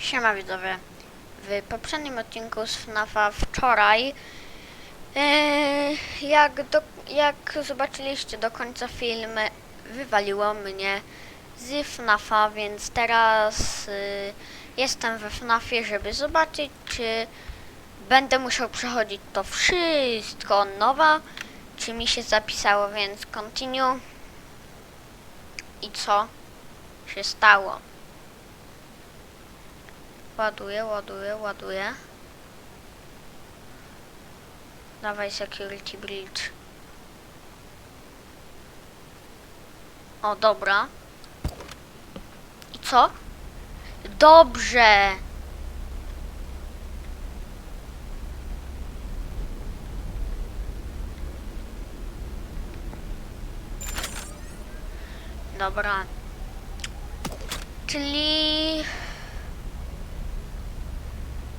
Siema widzowie. W poprzednim odcinku z FNAFa wczoraj yy, jak, do, jak zobaczyliście do końca film wywaliło mnie z FNAFa, więc teraz yy, jestem we FNAFie, żeby zobaczyć czy będę musiał przechodzić to wszystko nowa, czy mi się zapisało, więc continue. I co się stało? Ładuję, ładuję, ładuję. Dawaj security bridge. O, dobra. I co? Dobrze. Dobra. Czyli...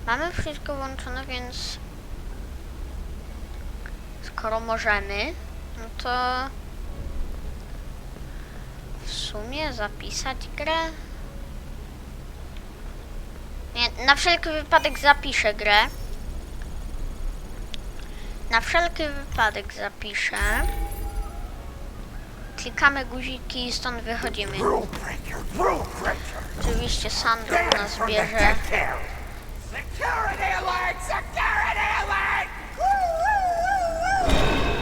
Mamy wszystko włączone, więc skoro możemy, no to w sumie zapisać grę. Nie, na wszelki wypadek zapiszę grę. Na wszelki wypadek zapiszę. Klikamy guziki i stąd wychodzimy. Oczywiście Sandro nas bierze.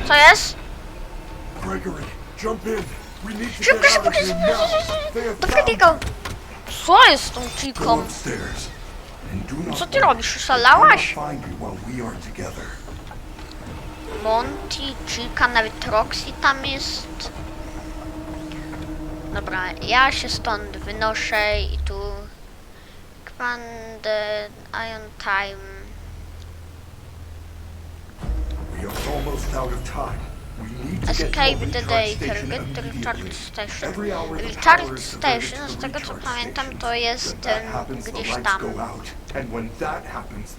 Co jest? Gregory, jump in. We need to Szybko, get szybko, of szybko, here now. szybko, They have Do found Frediego! Co jest z tą Go chiką? upstairs. And do not Co ty robisz? Szalałaś? find you while we are together. Monty, Chica, nawet Roxy tam jest. Dobra, ja się stąd wynoszę i tu Expanded Ion Time. We are almost out of time. We need to get to Escape the the recharge data, station get to recharge station. The Recharge station, z the tego co pamiętam, to jest the gdzieś tam.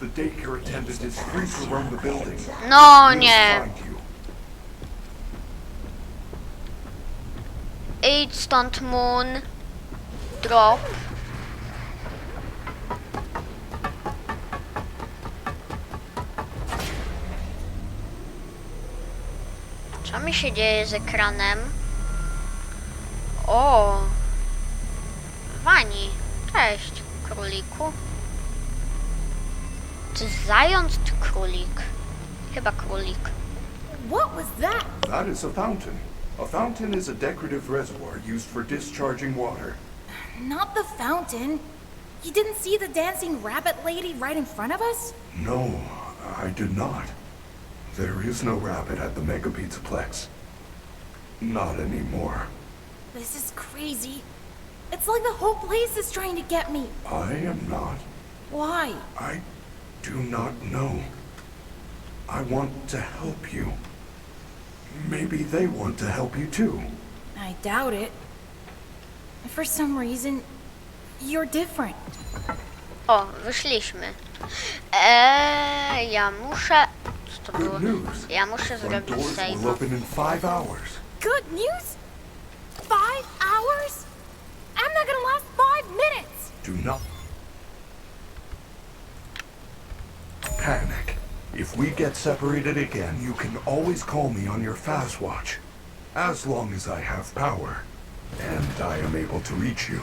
the the. No nie. Idź stąd, Moon. Drop. Co mi się dzieje z ekranem? O! Wani. Cześć, króliku. Czy zając, czy królik? Chyba królik. What was that? That is a fountain. A fountain is a decorative reservoir used for discharging water. Not the fountain. You didn't see the dancing rabbit lady right in front of us? No, I did not. There is no rabbit at the Mega Pizzaplex. Not anymore. This is crazy. It's like the whole place is trying to get me. I am not. Why? I do not know. I want to help you. Maybe they want to help you too. I doubt it. For some reason, you're different. O, wyszliśmy. Eee, ja muszę... Co to było? Good news. Ja muszę Front zrobić doors save. open in five hours. Good news? Five hours? I'm not gonna last five minutes! Do not panic. If we get separated again, you can always call me on your fast watch. As long as I have power. And I am able to reach you.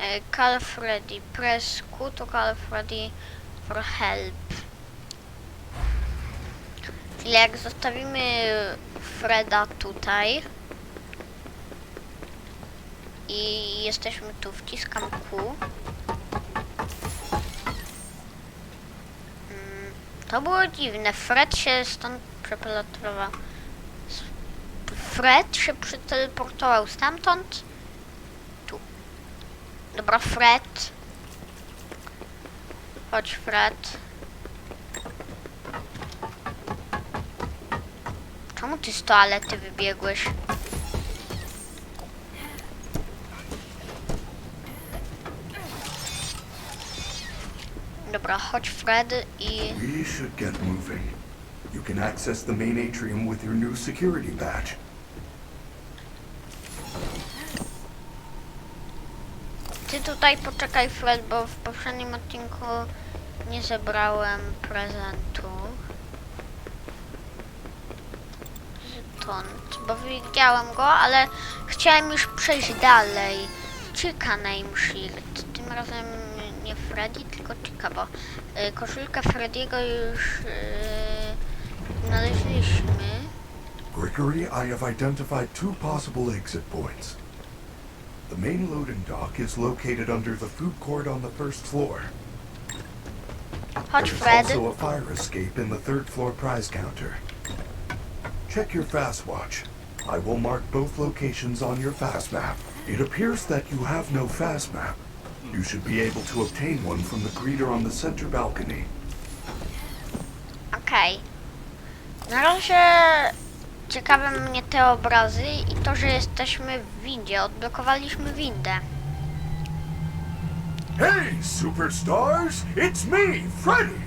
E, Call Freddy. Press Q to call Freddy for help. Czyli jak zostawimy Freda tutaj i jesteśmy tu, wciskam Q. Mm, To było dziwne. Fred się stąd przeteleportował. Fred się przeteleportował stamtąd. Dobra, Fred. Chodź, Fred. Czemu ty z toalety wybiegłeś? Dobra, chodź, Fred i... We should get moving. You can access the main atrium with your new security badge. Ty tutaj poczekaj Fred, bo w poprzednim odcinku nie zebrałem prezentu. Stąd, bo widziałem go, ale chciałem już przejść dalej. Chica Name Shield. Tym razem nie Freddy, tylko Chica, bo y, koszulkę Freddy'ego już y, znaleźliśmy. Gregory, I have identified two possible exit points. The main loading dock is located under the food court on the first floor. Chodź There's Fred. also a fire escape in the third floor prize counter. Check your fast watch. I will mark both locations on your fast map. It appears that you have no fast map. You should be able to obtain one from the greeter on the center balcony. Okej. Na razie ciekawe mnie te obrazy i to, że jesteśmy w windzie. Odblokowaliśmy windę. Hey, superstars! It's me, Freddy!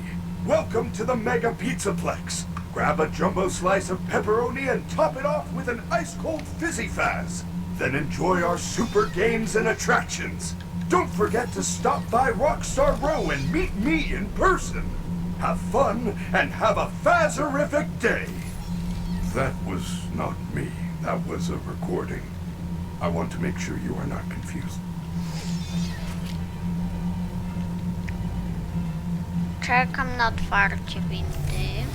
Welcome to the Mega Pizzaplex. Grab a jumbo slice of pepperoni and top it off with an ice cold fizzy fazz. Then enjoy our super games and attractions. Don't forget to stop by Rockstar Row and meet me in person. Have fun and have a Fazerific day. That was not me. That was a recording. I want to make sure you are not confused. Czekam na otwarcie windy.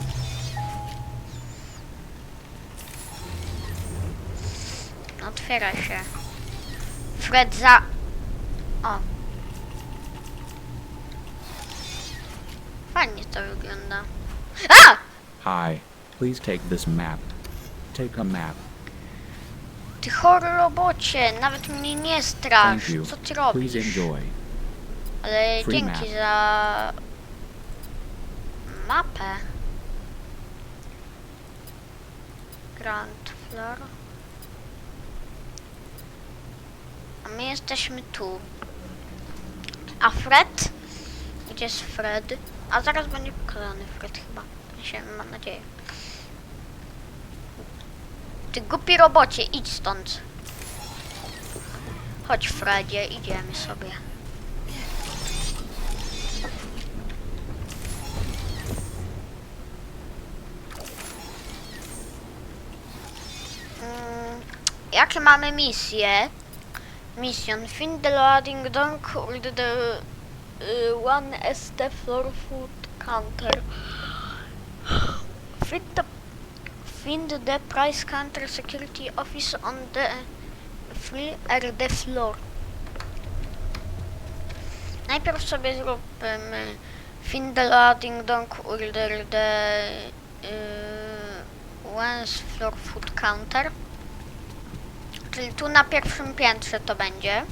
Otwiera się. Fred za... O. Fajnie to wygląda. A! Hi, please take this map. Take a map. Ty chory robocie, nawet mnie nie. Thank you. Co ty Please robisz? enjoy. Ale Free dzięki map. za mapę. Grand Floor. A my jesteśmy tu. A Fred? Gdzie jest Fred? A zaraz będzie pokazany Fred chyba. Się, mam nadzieję. Ty głupi robocie, idź stąd. Chodź Fredzie, idziemy sobie. Mm, Jakie mamy misje? Mission Find the loading dock or the uh, one ST floor food counter. Find the, find the price counter security office on the free RD floor. Najpierw sobie zróbmy Find the loading dock order the uh, One's floor food counter. Czyli tu na pierwszym piętrze to będzie.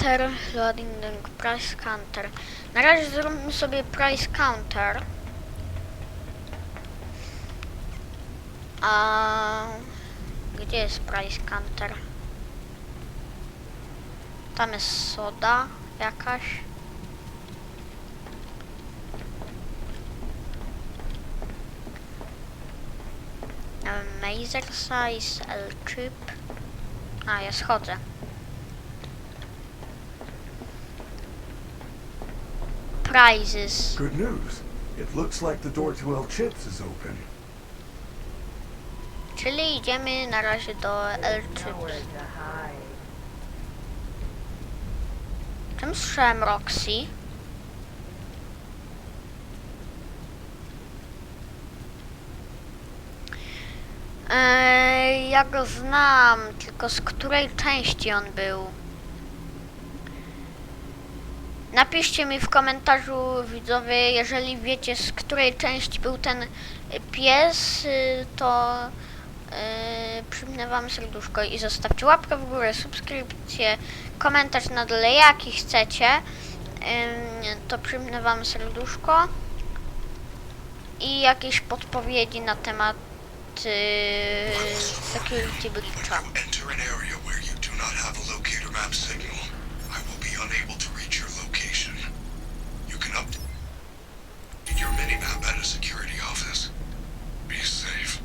Enter loading price counter. Na razie zróbmy sobie price counter. A gdzie jest price counter? Tam jest soda jakaś. Mazer size, L chip. A, ja schodzę. Prizes. Good news. It looks like the door to El Chips is open. Czyli idziemy na razie do L Chips. Czym słyszałem Roxy? Eee, ja go znam, tylko z której części on był? Napiszcie mi w komentarzu widzowie, jeżeli wiecie z której części był ten y, pies, y, to yy, przypnę wam serduszko i zostawcie łapkę w górę, subskrypcję, komentarz na dole jaki chcecie, Ym, to przypnę wam serduszko i jakieś podpowiedzi na temat yy, security breacha. any map at a security office. Be safe.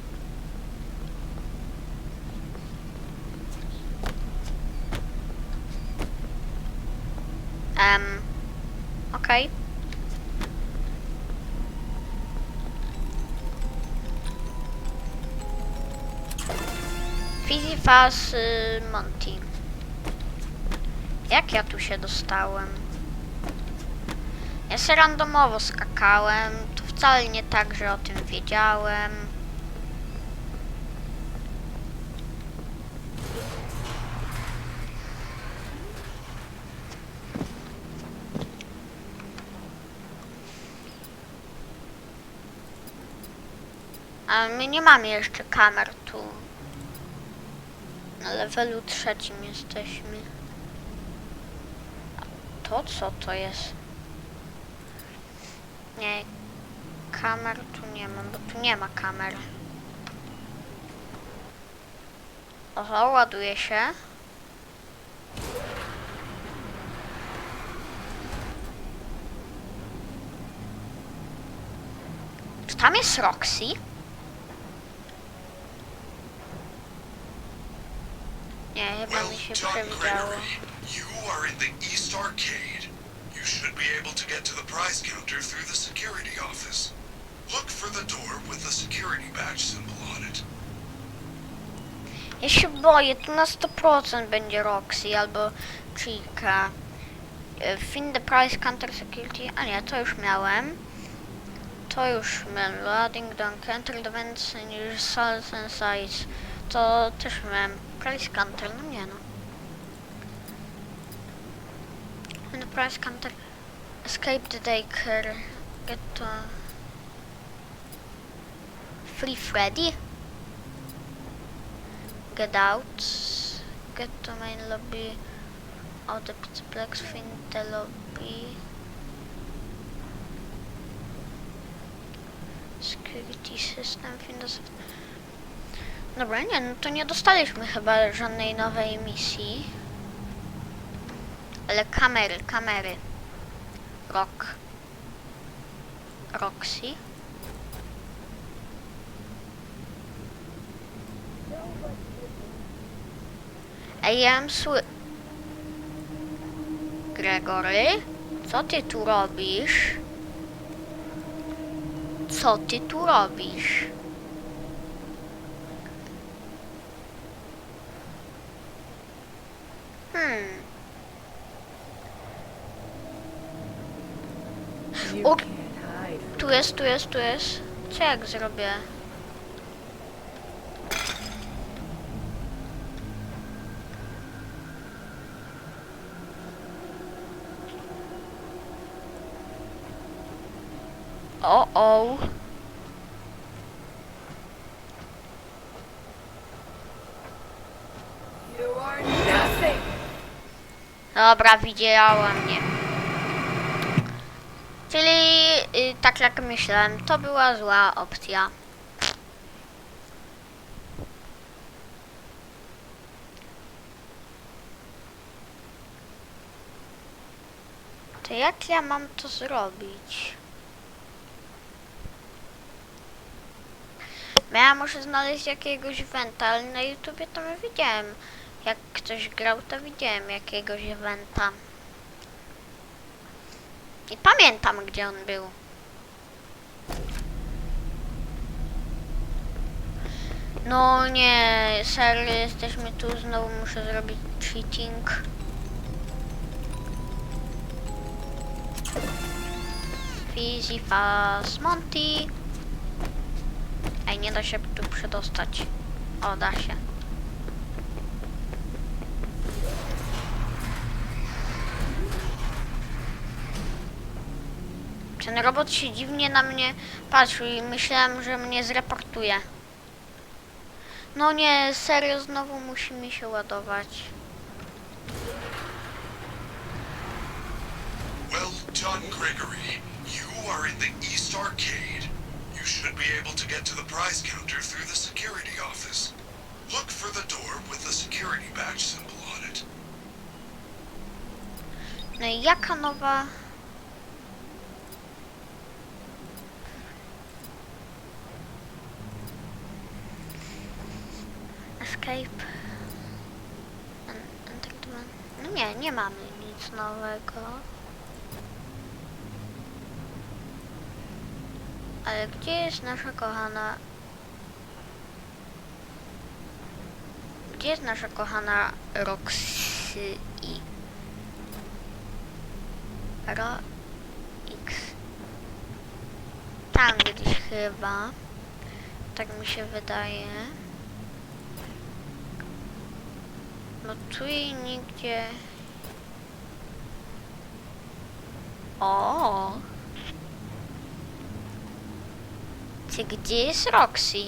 Um, Okej. Okay. Fizifas y, Monty. Jak ja tu się dostałem? Ja se randomowo skakałem. To wcale nie tak, że o tym wiedziałem. A my nie mamy jeszcze kamer tu. Na levelu trzecim jesteśmy. A to co to jest? Nie, kamer tu nie mam, bo tu nie ma kamer. Oho, ładuje się. Czy tam jest Roxy? Nie, chyba mi się przewidziało. You are in the East Arcade. You should be able to get to the prize counter through the security office. Look for the door with the security badge symbol on it. Ja się boję, tu na 100% będzie Roxy albo Chica. Find the price counter security. A nie, to już miałem. To już miałem. Loading don't enter the vents and salt and size. To też miałem. Price counter, no nie no. Find the price counter. Escape the daycare. Get to... Free Freddy? Get out. Get to main lobby of the Pizzaplex. Find the lobby. Security system. Find the... Dobra, nie, no to nie dostaliśmy chyba żadnej nowej misji. Ale kamery, kamery. Rock. Roxy. Ej, ja sły... Gregory? Co ty tu robisz? Co ty tu robisz? Hmm. You O, tu jest, tu jest, tu jest. Co jak zrobię? O, o. Dobra, widziała mnie. Czyli, y, tak jak myślałem, to była zła opcja. To jak ja mam to zrobić? Ja muszę znaleźć jakiegoś wenta, ale na YouTubie to my widziałem. Jak ktoś grał, to widziałem jakiegoś eventa. I pamiętam, gdzie on był. No nie, serio, jesteśmy tu, znowu muszę zrobić cheating. Fizzy Fast Monty. Ej, nie da się tu przedostać. O, da się. Ten robot się dziwnie na mnie patrzył i myślałem, że mnie zreportuje. No nie, serio, znowu musi mi się ładować. Well, John Gregory, you are in the East Arcade. You should be able to get to the prize counter through the security office. Look for the door with the security badge symbol on it. No i jaka nowa... escape. No nie, nie mamy nic nowego. Ale gdzie jest nasza kochana... Gdzie jest nasza kochana Roxy i... Ro... X... Tam gdzieś chyba. Tak mi się wydaje. No tu jej nigdzie... O. Ty gdzie jest Roxy?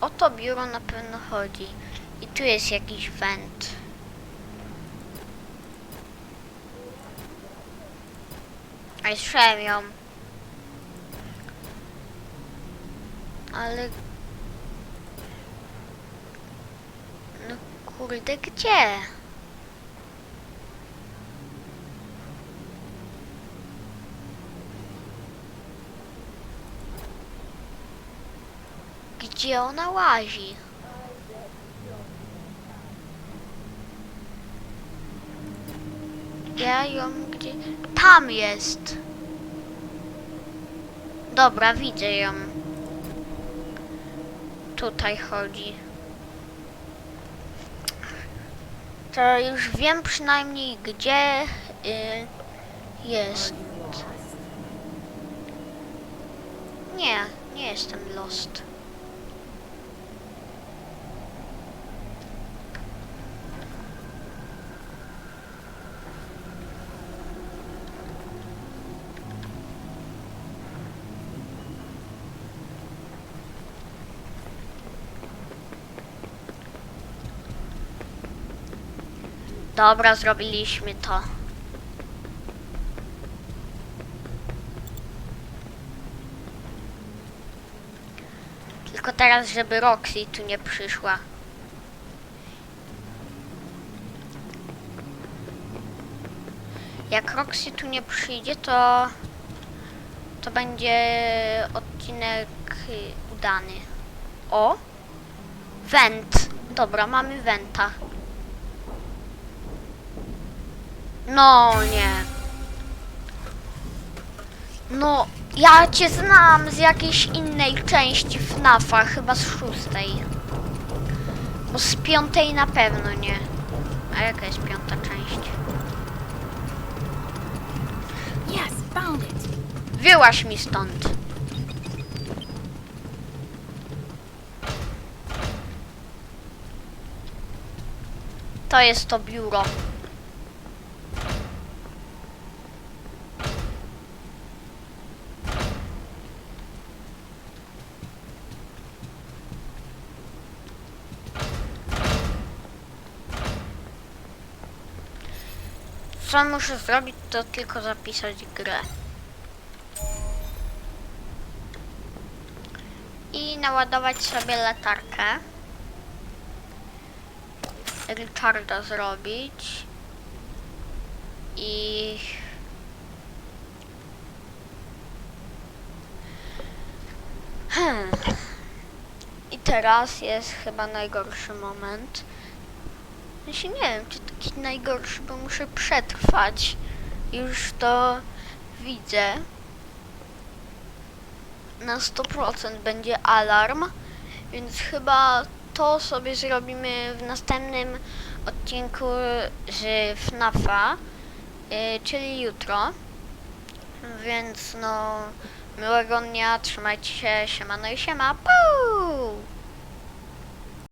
O to biuro na pewno chodzi. I tu jest jakiś węd. A słyszałem ją. Ale... No kurde, gdzie? Gdzie ona łazi? Ja ją gdzie... Tam jest! Dobra, widzę ją. Tutaj chodzi. To już wiem przynajmniej gdzie y, jest. Nie, nie jestem lost. Dobra, zrobiliśmy to. Tylko teraz, żeby Roxy tu nie przyszła. Jak Roxy tu nie przyjdzie, to to będzie odcinek udany. O! Went. Dobra, mamy Wenta. No nie. No, ja cię znam z jakiejś innej części FNAFa, chyba z szóstej. Bo z piątej na pewno nie. A jaka jest piąta część? Yes, found it. Wyłaś mi stąd. To jest to biuro. Co muszę zrobić, to tylko zapisać grę. I naładować sobie latarkę. Richarda zrobić. I... Hmm. I teraz jest chyba najgorszy moment. Się nie wiem, czy taki najgorszy, bo muszę przetrwać. Już to widzę. Na 100% będzie alarm, więc chyba to sobie zrobimy w następnym odcinku z FNAFa, y, czyli jutro. Więc no, miłego dnia, trzymajcie się, siemano i siema, puu!